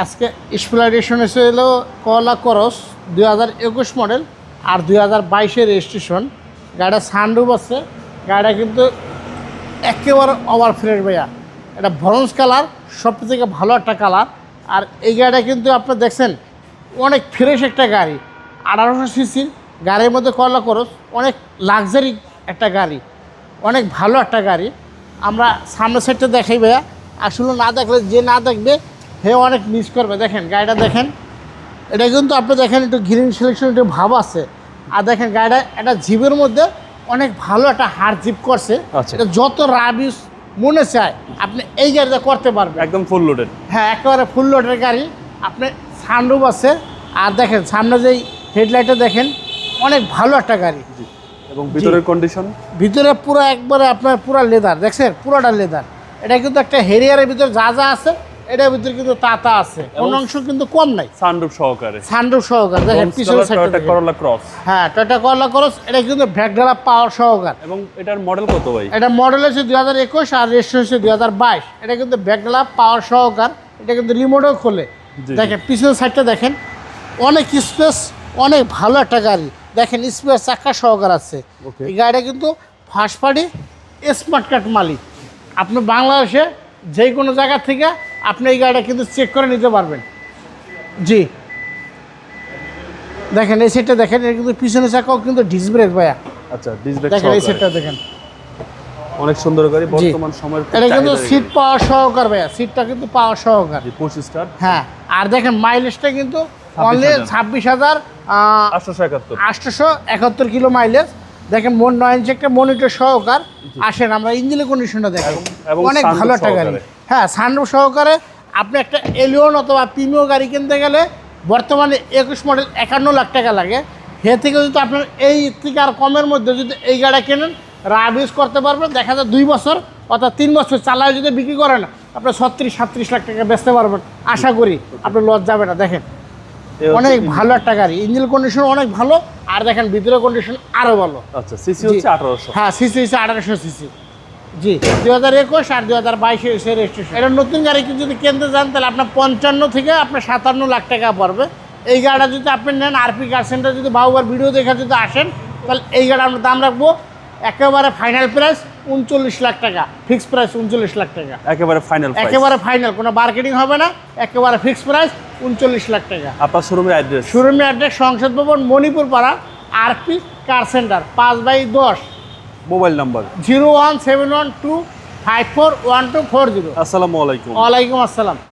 আজকে স্প্লাইডেশন এসেছিল কলা করস দুই হাজার একুশ মডেল আর দুই হাজার বাইশের রেজিস্ট্রেশন গাড়িটা সানরুফ আছে। গাড়িটা কিন্তু একেবারে ওভার ফ্রেশ ভাইয়া। এটা ব্রঞ্জ কালার সব থেকে ভালো একটা কালার আর এই গাড়িটা কিন্তু আপনি দেখছেন, অনেক ফ্রেশ একটা গাড়ি। আঠারোশো সিসির গাড়ির মধ্যে কলা করস অনেক লাক্সারি একটা গাড়ি। অনেক ভালো একটা গাড়ি। আমরা সামনের সাইডটা দেখাই ভাইয়া। আসলে না দেখলে, যে না দেখবে হে অনেক মিস করবে। দেখেন গাড়িটা দেখেন। এটা কিন্তু আপনি দেখেন একটু গ্রিন সিলেকশন একটু ভাব আছে। আর দেখেন গাড়িটা একটা জিপের মধ্যে অনেক ভালো একটা হার জিপ করছে। আচ্ছা। এটা যত রাবিস মনে চায় আপনি এই গাড়িটা করতে পারবেন। একদম ফুল লোডেড হ্যাঁ একেবারে ফুল লোডের গাড়ি। আপনি সানরুফ আছে। আর দেখেন সামনে যেই হেডলাইটটা দেখেন অনেক ভালো একটা গাড়ি। এবং ভিতরের কন্ডিশন ভিতরে পুরো একবারে আপনার পুরো লেদার দেখছেন? পুরোটা লেদার এটা কিন্তু একটা হেরিয়ারের ভিতরে যা যা আছে এটার ভিতরে কিন্তু তাতা আছে। কোন অংশ কিন্তু কম নাই। সানরুফ সহকারে। সানরুফ সহকার। দেখেন পিছনের সাইডটা দেখেন। করলা ক্রস হ্যাঁ টয়টা করলা করস এটা কিন্তু ভ্যাকডালা পাওয়ার সহকার। এবং এটার মডেল কত ভাই? এটা মডেল হচ্ছে দুই হাজার একুশ আর রেজিস্ট্রেশন হচ্ছে দুই হাজার বাইশ। এটা কিন্তু ব্যাকডালা পাওয়ার সহকার। এটা কিন্তু রিমোটও খোলে। দেখেন পিছনের সাইডটা দেখেন। অনেক স্পেস অনেক ভালো একটা গাড়ি। দেখেন স্পেস চাকা সহকার আছে. এই গাড়িটা কিন্তু ফার্স্ট পার্টি স্মার্ট কার্ড মালিক। আপনি বাংলাদেশে যে কোনো জায়গা থেকে আপনি এই গাড়িটা কিন্তু চেক করে নিতে পারবেন। জি। দেখেন এই সেটটা দেখেন এটা কিন্তু পিছনে চাকাও কিন্তু ডিস ব্রেক ভাইয়া। আচ্ছা ডিস ব্রেক দেখেন এই সেটটা দেখেন। অনেক সুন্দর গাড়ি বর্তমান সময়ের এটা কিন্তু সিট পাওয়ার সহকার ভাইয়া সিটটা কিন্তু পাওয়ার সহকার। পুশ স্টার হ্যাঁ আর দেখেন মাইলেজটা কিন্তু অনলি 26,000 ছাব্বিশ হাজার আটশোশো একাত্তর। আটশোশো একাত্তর কিলো মাইলেজ দেখেন মন নয় ইঞ্চি একটা মনিটর সহকার। আসেন আমরা ইঞ্জিনের কন্ডিশনটা দেখেন। অনেক ভালো একটা গাড়ি। হ্যাঁ সানরুফ সহকারে আপনি একটা এলিয়ন অথবা প্রিমিয় গাড়ি কিনতে গেলে বর্তমানে একুশ মডেল একান্ন লাখ টাকা লাগে। সে থেকে যদি আপনার এই থেকে আর কমের মধ্যে যদি এই গাড়ি কেনেন রাব ইউজ করতে পারবেন। দেখা যায় দুই বছর অর্থাৎ তিন বছর চালায় যদি বিক্রি করেন আপনার ছত্রিশ সাতত্রিশ লাখ টাকা বেচতে পারবেন। আশা করি আপনার লস যাবে না। দেখেন অনেক ভালো একটা গাড়ি। ইঞ্জিন কন্ডিশন অনেক ভালো আর দেখেন ভিতরে কন্ডিশন আরও ভালো। আচ্ছা সিসি জি। হচ্ছে আঠারোশো। হ্যাঁ সিসি হচ্ছে আঠারোশো সিসি জি দুই হাজার একুশ আর দুই হাজার বাইশে এসে রেজিস্ট্রেশন এটা নতুন গাড়ি কি যদি কিনতে যান তাহলে আপনার পঞ্চান্ন থেকে আপনার সাতান্ন লাখ টাকা পড়বে। এই গাড়িটা যদি আপনি নেন আরপি কার সেন্টার যদি বাবুবার ভিডিও দেখে যদি আসেন তাহলে এই গাড়ি আমরা দাম রাখব একেবারে ফাইনাল প্রাইস উনচল্লিশ লাখ টাকা ফিক্সড প্রাইস উনচল্লিশ লাখ টাকা। একেবারে ফাইনাল একেবারে ফাইনাল কোনো মার্কেটিং হবে না একেবারে ফিক্সড প্রাইস উনচল্লিশ লাখ টাকা। আপনার শোরুমের অ্যাড্রেস শোরুমের অ্যাড্রেস সংসদ ভবন মণিপুর পাড়া আরপি কার সেন্টার পাঁচ বাই দশ। Mobile number? Zero one seven one two five four one two four zero. আসসালামু আলাইকুম। ওয়ালাইকুম আসসালাম।